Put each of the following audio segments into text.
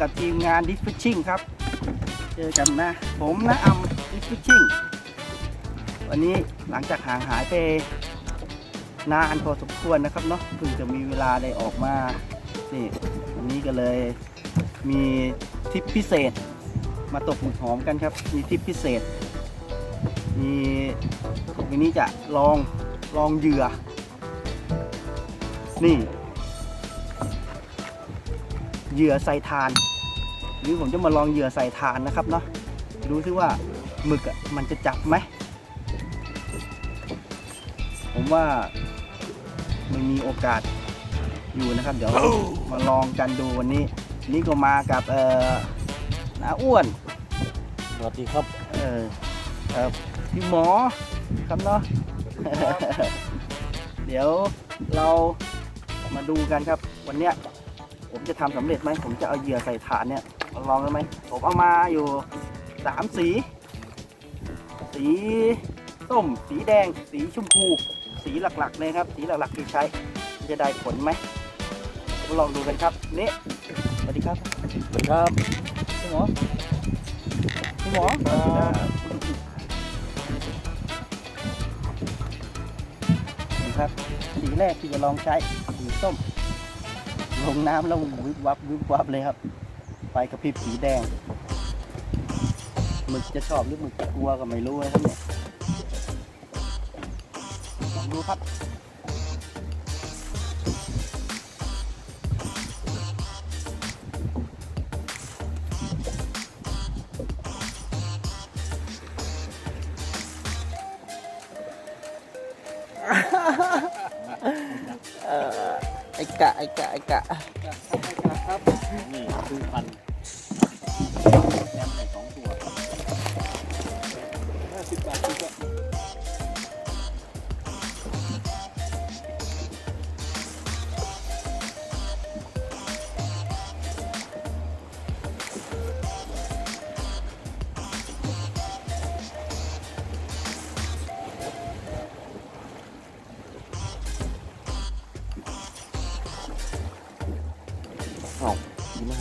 กับทีมงานดิฟฟิชชิ่งครับ เจอกันนะ ผมนะอัมดิฟฟิชชิ่งวันนี้หลังจากห่างหายไปนานพอสมควรนะครับเนาะเพิ่งจะมีเวลาได้ออกมานี่วันนี้ก็เลยมีทริปพิเศษ มาตกหมึกหอมกันครับ มีทริปพิเศษ มีวันนี้จะลองลองเหยื่อ นี่ เหยื่อใส่ทาน หรือผมจะมาลองเหยื่อใส่ทานนะครับเนาะดูซิว่าหมึกอะมันจะจับไหม ผมว่ามันมีโอกาสอยู่นะครับ เดี๋ยวมาลองกันดูวันนี้ นี่ก็มากับเอ่อน้าอ้วน สวัสดีครับ เออเอ่อพี่หมอครับเนาะ เดี๋ยวเรามาดูกันครับ วันเนี้ยผมจะทำสำเร็จไหม ผมจะเอาเหยื่อใส่ฐานเนี่ยมา ลองได้ไหมผมเอามาอยู่สามสี สีส้ม สีแดง สีชมพู สีหลักๆเลยครับ สีหลักๆที่ใช้จะได้ผลไหมมาลองดูกันครับนี่สวัสดีครับสวัสดีครับพี่หมอพี่หมอนี่ครับสีแรกที่จะลองใช้สีส้ม ลงน้ำแล้ววิบวับวิบวับเลยครับ ไฟกระพริบสีแดงหมึกจะชอบหรือหมึกจะกลัวก็ไม่รู้นะครับเนี่ยลองดูครับเอ่อไอกะไอกะไอกะ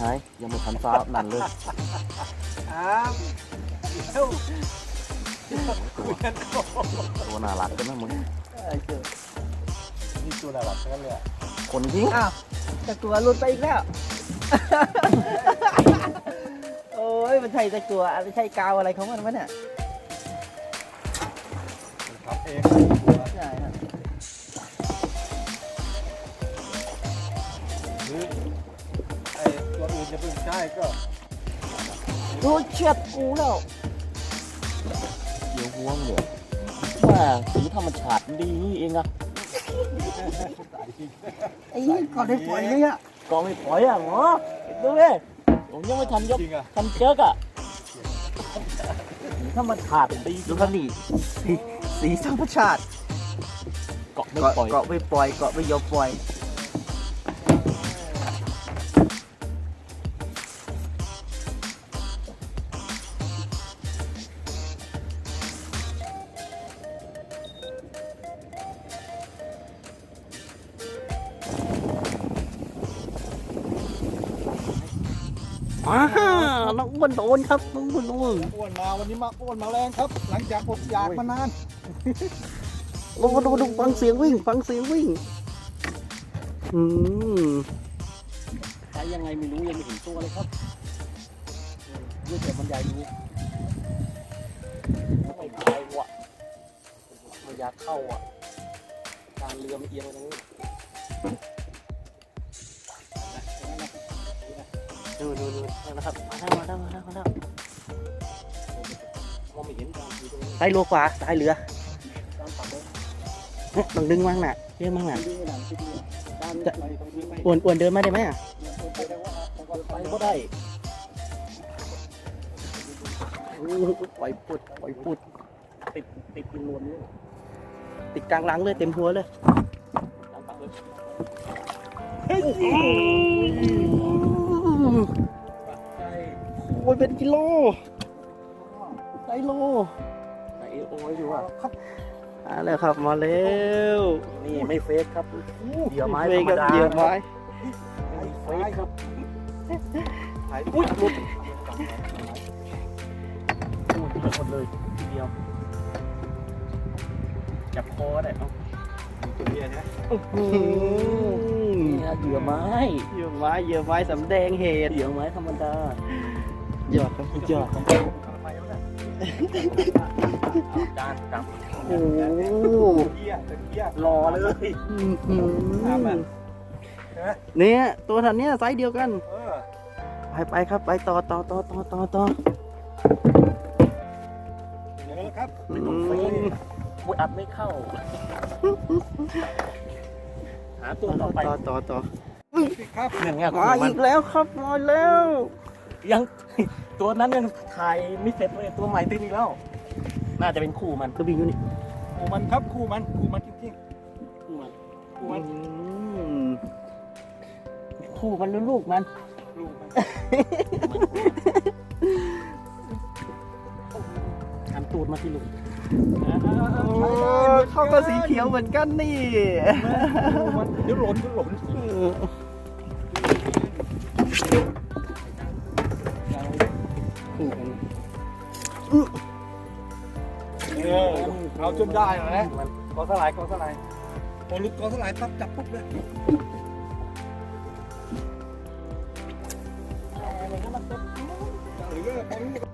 หายยังไม่ทันฟ้านั่นเลยครับเอ้าตัวน่ารักกันนะมึงไอ้เจ้านี่ตัวน่ารักทั้งนั้นเลยอะคนทิ้งอ้าวตะกัวหลุดไปอีกแล้ว โอ้ยมันใช่ตะกัวอะไรใช่กาวอะไรของมันวะเนี่ย ทำเอง อื่นจะเพิ่งใช้ก็โอ้ยเฉียดกูแล้วเดี๋ยวห่วงเดี๋ยวว่าสีธรรมชาติมันดีเองอะไอ้นี่ก่อนได้ปล่อยเลยอะกองไม่ปล่อยอะหมอดูเลยผมยังไม่ทันยกจริงอะทันเจ๊กอะสีธรรมชาติมันดีดูครับนี่สีสีธรรมชาติเกาะไม่เกาะปล่อยเกาะไม่ปล่อยเกาะไม่ยอมปล่อย อ่าน้องอ้วนโดนครับน้องอ้วนโดนอ้วนมาวันนี้มาอ้วนมาแรงครับ หลังจากอดอยากมานานโอ้ดูดูฟังเสียงวิ่ง ฟังเสียงวิ่ง อืมใช้ยังไงไม่รู้ยังไม่เห็นตัวเลยครับเรื่องแต่บรรยายดูไม่ตายวะไม่อยากเข้าอะ การเรือมันเอียงไปทางนี้ ดูดูดูนะครับมาแล้วมาแล้วมาแล้วมาแล้วมองไม่เห็นการอยู่ตรงนี้ซ้ายรัวขวาซ้ายเรือด้านฝั่งโน้นเอ๊ะต้องดึงมั้งน่ะเรียกมั้งน่ะดีหนังคิดดีด้านไปตรงนี้ไปอ้วนอ้วนเดินมาได้ไหมอะไปได้ว่าไปก็ได้โอ้ปล่อยปุดปล่อยปุดติดติดเป็นรวมนี่ติดกลางหลังเลยเต็มหัวเลยด้านฝั่งเลย โอ้ยเป็นกิโลไซโลไหนโอ้ยดูว่ามาแล้วครับมาแล้วนี่ไม่เฟกครับเหยื่อไม้ธรรมกับดาเหยื่อไม้ไอ้เฟซครับถ่ายอุ้ยหลุดอุ้ยหลุดหมดเลยทีเดียวจับคอได้เอา ตัวเนี้ยนะเนี่ยเหยื่อไม้เหยื่อไม้เหยื่อไม้สำแดงเหตุเหยื่อไม้ธรรมดายอดครับยอดทำไมวะเนี่ยจานจับโอ้โหเกี้ยตะเกี้ยรอเลยอื้อหือครับอะใช่ไหมเนี่ยตัวทันเนี้ยไซส์เดียวกันเออไปไปครับไปต่อต่อต่อต่อต่อต่อเดี๋ยวนะครับอืมอุ้ ยอัดไม่เข้า หาตัวต่อไปต่อต่อต่อสิครับเนี่ยไงมามัอีนกแล้วครับมาแล้ว ยังตัวนั้นยังถ่ายไม่เสร็จเลยตัวใหม่ตื่นอีกแล้ว น่าจะเป็นคู่มันกระบี่อยู่นี่คู่มันครับคู่มันคู่มันจริงคู่มันๆคู่มันอืมคู่มันหรือลูกมันลูกมันหันตูดมาที่ลูก โอ้เข้าก็สีเขียวเหมือนกันนี่เดี๋ยวหล่นเดี๋ยวหล่นเออเออเอาจนได้แล้วนะกอสลายกอสลายพอลุดกอสลายปั๊บจับปุ๊บเลยหรือว่า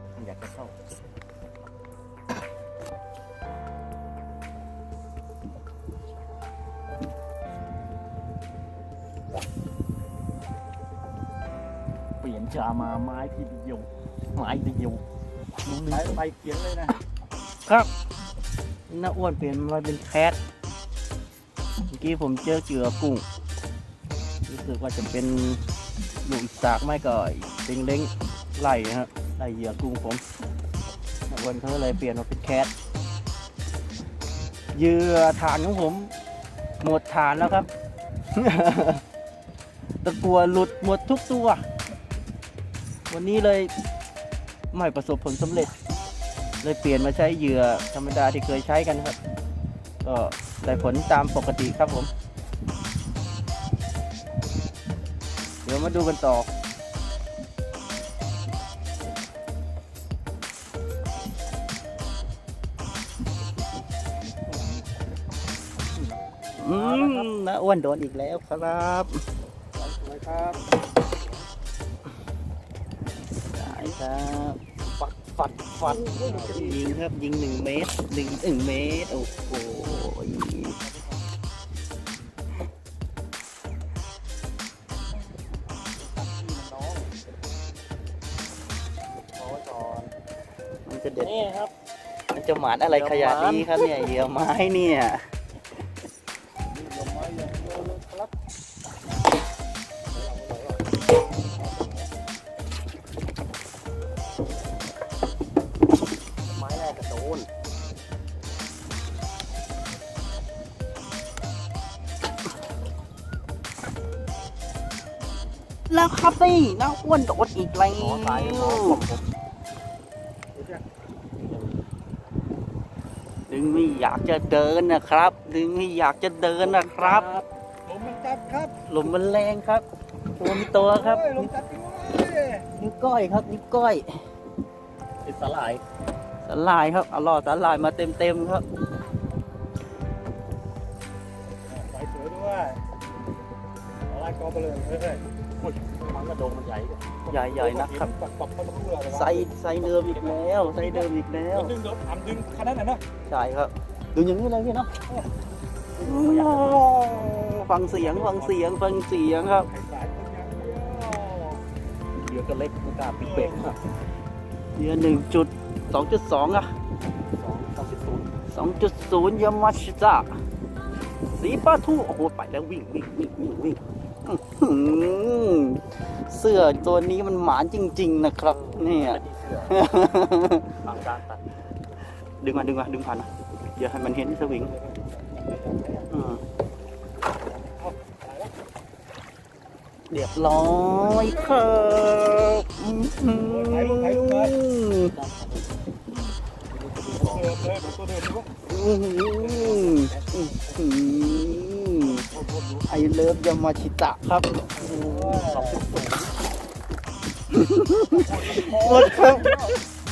จามาไม้ทีเดียวไม้เดียวใช้ไปเขียนเลยนะน้าอ้วนเปลี่ยนมาเป็นแคทเมื่อกี้ผมเจอเจือกุ้ง รู้สึกว่าจะเป็นลูกอีสากไม่ก็เล้งเล้งๆไล่ฮะไล่เหยื่อกุ้งผมน้าอ้วนเขาก็เลยเปลี่ยนมาเป็นแคทเหยื่อฐานของผมหมดฐานแล้วครับตะกัวหลุดหมดทุกตัว วันนี้เลยไม่ประสบผลสำเร็จ เลยเปลี่ยนมาใช้เหยื่อธรรมดาที่เคยใช้กันครับ ก็ได้ผลตามปกติครับผม เดี๋ยวมาดูกันต่ออืมนะอ้วนโดนอีกแล้วครับสวยครับ ครับฟัดฟัดฟัดยิงครับยิงหนึ่งเมตรหนึ่งหนึ่งเมตร โอ้โหขอก่อนมันจะเด็ดนี่ครับ มันจะหมานอะไรขยะนี้ครับเนี่ยเหยื่อไม้เนี่ย แล้วครับนี่น้าอ้วนโดดอีกแล้วขอสายขอผมผมดึงไม่อยากจะเดินนะครับ ดึงไม่อยากจะเดินนะครับลมมันจับครับลมมันแรงครับ ตัวมีตัวครับโอ้ยลมจับด้วยนิ้วก้อยครับนิ้วก้อยติดสลายสลายครับเอาล่อสลายมาเต็มเต็มๆครับ กอไปเลยเฮ้ยอุ้ยมันกระโดงมันใหญ่กว่าใหญ่ๆนะครับ ปักปักมันรู้เลยไซส์ไซส์เดิมอีกแล้วไซส์เดิมอีกแล้วดึงเดี๋ยวทำดึงขนาดนั้นนะใช่ครับดูอย่างนี้เลยพี่เนาะฟังเสียงฟังเสียงฟังเสียงครับไข่สายคนอย่างเดียวเหยื่อก็เล็กไม่กล้าปิดเบรกสองเรือหนึ่งจุดสองจุดสองอะ สองสิบศูนย์สองจุดศูนย์ยามาชิตะสีปลาทูโอ้โห ไปแล้ววิ่งวิ่งวิ่งวิ่งวิ่งอื้อหือ เสื้อตัวนี้มันหมานจริง ๆ นะครับ เนี่ยไม่ดีเสือทางการตัดดึงมาดึงมาดึงผ่านนะเดี๋ยวให้มันเห็นสวิงอืมเรียบร้อยครับอื้อหือเสิร์ฟเลยเหมื ไอเลิฟยามาชิตะครับสองสิบสูงรถครับ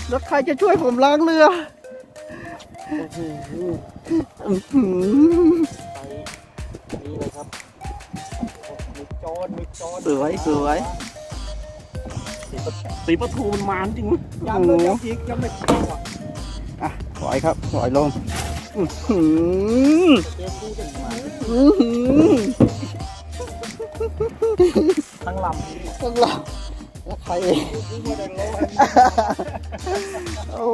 แล้วใครจะช่วยผมล้างเรืออื้อหือไปนี่เลยครับมีโจรมีโจรสวยสวยสีประสีประทูมันมานจริงย้ำเลยย้ำอีกย้ำไม่เข้าอะอะปล่อยครับปล่อยลง อื้อหือเจ๊ดูจังมาอื้อหือทั้งลข้งหลังแล้วใครเองโอ้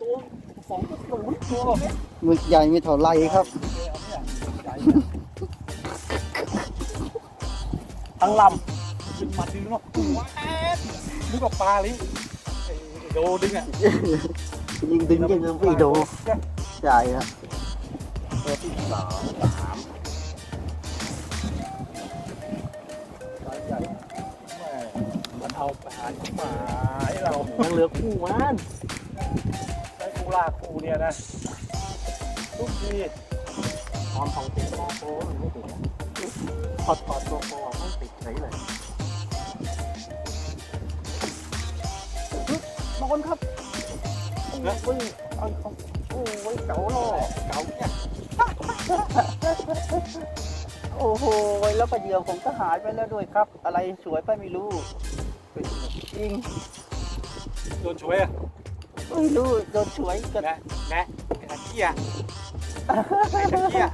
ตัวสองตัวตัวหมึกใหญ่ไม่เท่าไรครับทั้งลดึงมาดึงเนาะว้าดึงกับปลาลิโดดึงอะยิงดึงยังไม่โด ใช่ครับำตัวที่สามสามใหญ่แม่มันเอาปลาขึ้นมาให้เรายังเหลือคู่มันใช้กูลากคู่เนี่ยนะ ทุกทีความของติดโกโก้มันไม่ติดอะพอถอดโกโก้ไม่ติดเฉยเลยนอนครับโอ้ยเอาเอา อ้ยเก๋าล่อเก่าเนี่ยโอ้โหแล้วก็เหยื่อผมก็หายไปแล้วด้วยครับ อะไรสวยไปไม่รู้จริงโดนช่วยอะไม่รู้โดนสวยกันนะนะไอ้ตะเกียไอ้ตะเกีย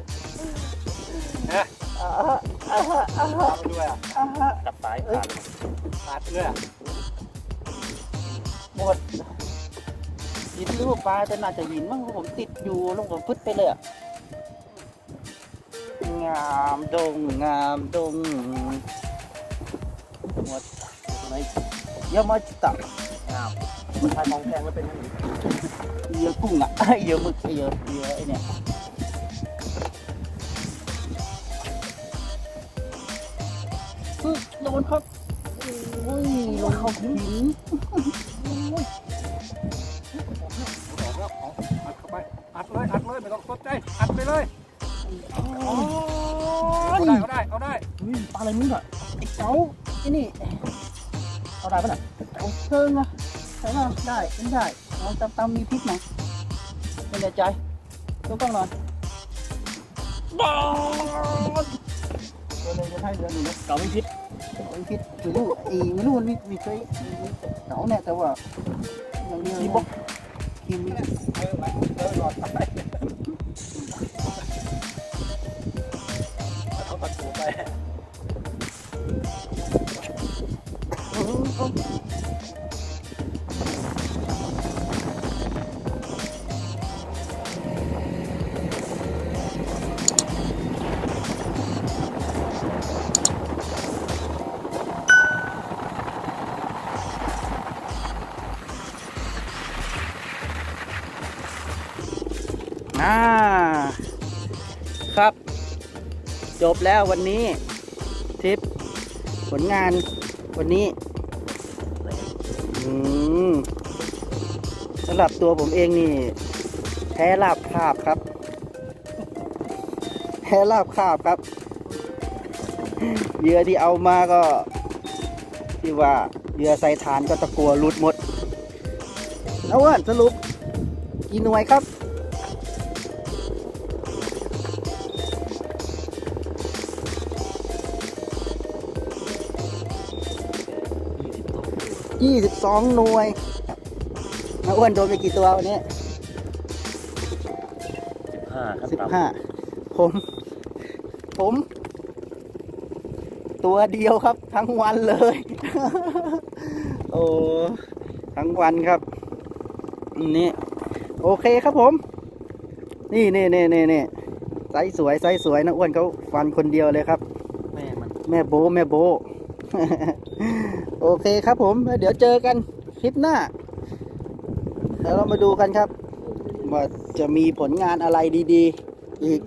นะอ่าฮะอาฮะอาฮะตามไปด้วยอะอ่าฮะกับสายขาดขาดไปด้วยอะหมด หินหรือว่าปลาแต่น่าจะหินมั้งเพราะผมติดอยู่ลงผมพึดไปเลยอะงามดงงามดงหมดไหนยามาจิตะงามมันทายมองแพงแล้วเป็นยังไงเหยื่อกุ้งอะเหยื่อหมึกเหยื่อเหยื่อไอเนี่ยปึ๊บโดนครับโอ้ยลงเข้าหิน เลยอัดเลยไม่ต้องสนใจอัดไปเลยโอ้เอายได้เอาได้เอาได้เฮ้ยปลาอะไรมึงอะไอ้เจ้าไอ้นี่เอาได้ปะน่ะเอาเชิงอะใช่ไหมได้ไม่ได้เอาตำตำมีพิษไหมไม่แน่ใจดูกล้องหน่อยบอลเรือเลยจะให้เรือหนึ่งนะเก่าไม่พิษเอามีพิษไม่รู้อีไม่รู้มันมีมีเคยเก๋าเนี่ยแต่ว่าอย่างเดียวมีบล็อกทีมมีเออไปเออหลอดไป อ่า ครับ จบแล้ววันนี้ทริปผลงานวันนี้สำหรับตัวผมเองนี่ แพ้ลาบคาบครับ แพ้ลาบคาบครับเหยื่อที่เอามาก็ที่ว่าเหยื่อใส่ฐานก็ตะกัวรุดหมดแล้วว่าสรุปกี่หน่วยครับ ยี่สิบสองตัว22หน่วยมาอ้วนโดนไปกี่ตัววันนี้สิบห้าขั้นต่ำ15ผม ผม ตัวเดียวครับ ทั้งวันเลย โอ้ทั้งวันครับนี่โอเคครับผม นี่นี่นี่นี่นี่ไซส์สวยไซส์สวยนะอ้วนเขาฟันคนเดียวเลยครับ แม่มันแม่โบแม่โบ โอเคครับผมแล้วเดี๋ยวเจอกันคลิปหน้าเดี๋ยวเรามาดูกันครับ ว่าจะมีผลงานอะไรดีๆ อีก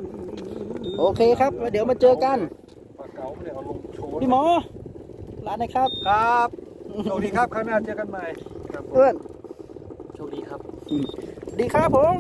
โอเคครับแล้วเดี๋ยวมาเจอกันปลาเก๋าเนี่ยเอาลงโชว์พี่หมอร้านไหนครับ ครับสวัสดีครับครั้งหน้าเจอกันใหม่ครับผมเพื่อนโชคดีครับ ดีครับผม